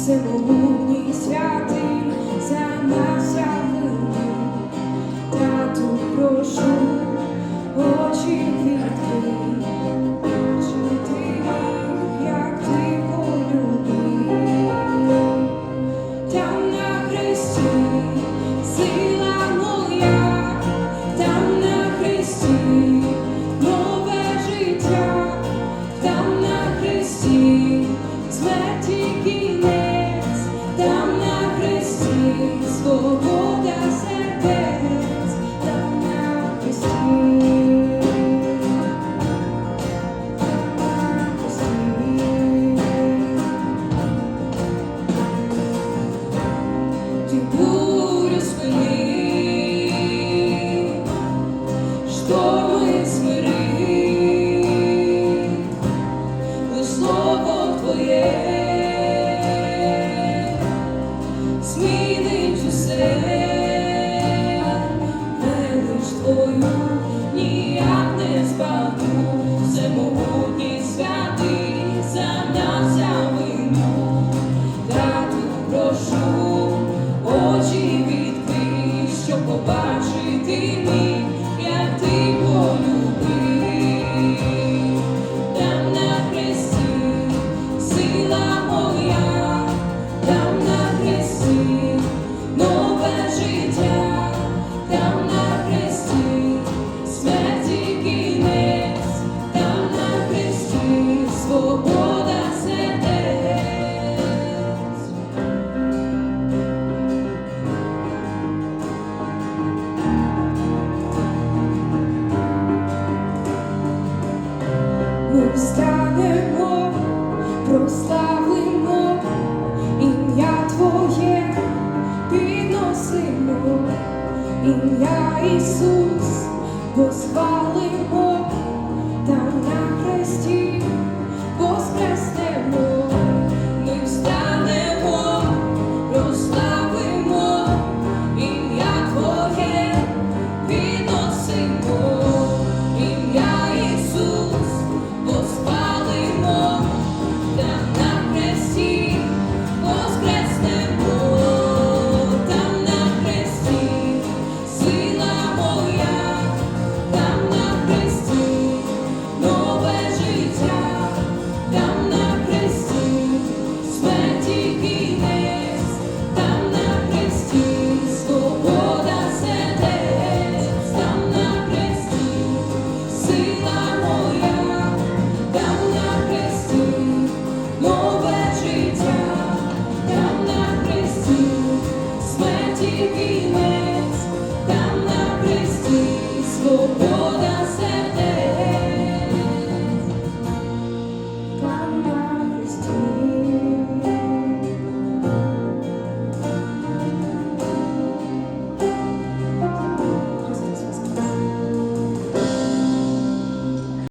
Всемогутній святий за нас завинив, тату прошу очі відкрий. hoje. встанемо, прославимо ім'я Твоє, підносимо, ім'я Ісус, позвалимо, та на хресті, воскресне. підійме.